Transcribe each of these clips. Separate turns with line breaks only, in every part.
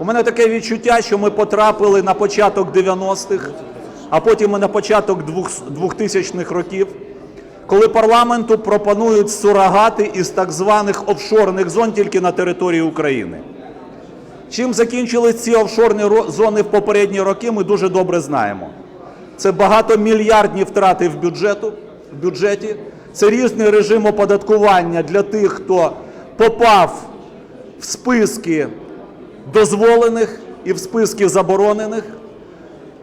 У мене таке відчуття, що ми потрапили на початок 90-х, а потім і на початок 2000-х років, коли парламенту пропонують сурогати із так званих офшорних зон тільки на території України. Чим закінчились ці офшорні зони в попередні роки, ми дуже добре знаємо. Це багатомільярдні втрати в, бюджету, в бюджеті, це різний режим оподаткування для тих, хто попав в списки дозволених і в списки заборонених.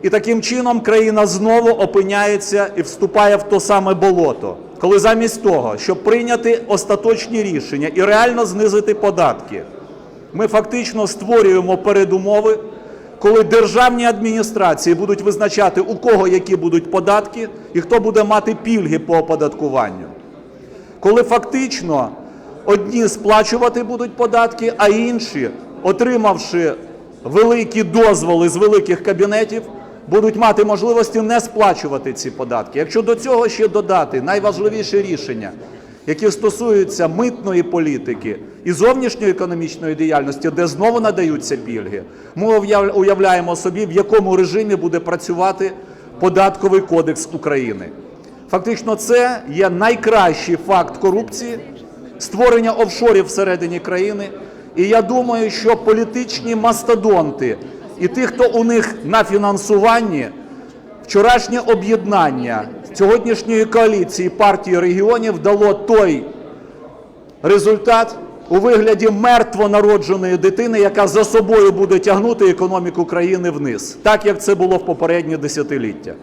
І таким чином країна знову опиняється і вступає в то саме болото, коли замість того, щоб прийняти остаточні рішення і реально знизити податки, ми фактично створюємо передумови, коли державні адміністрації будуть визначати, у кого які будуть податки і хто буде мати пільги по оподаткуванню. Коли фактично одні сплачувати будуть податки, а інші, отримавши великі дозволи з великих кабінетів, будуть мати можливості не сплачувати ці податки. Якщо до цього ще додати найважливіші рішення, які стосуються митної політики і зовнішньої економічної діяльності, де знову надаються пільги, ми уявляємо собі, в якому режимі буде працювати податковий кодекс України. Фактично, це є найкращий факт корупції, створення офшорів всередині країни. І я думаю, що політичні мастодонти і ті, хто у них на фінансуванні, вчорашнє об'єднання сьогоднішньої коаліції партії регіонів дало той результат у вигляді мертво народженої дитини, яка за собою буде тягнути економіку країни вниз, так як це було в попередні десятиліття.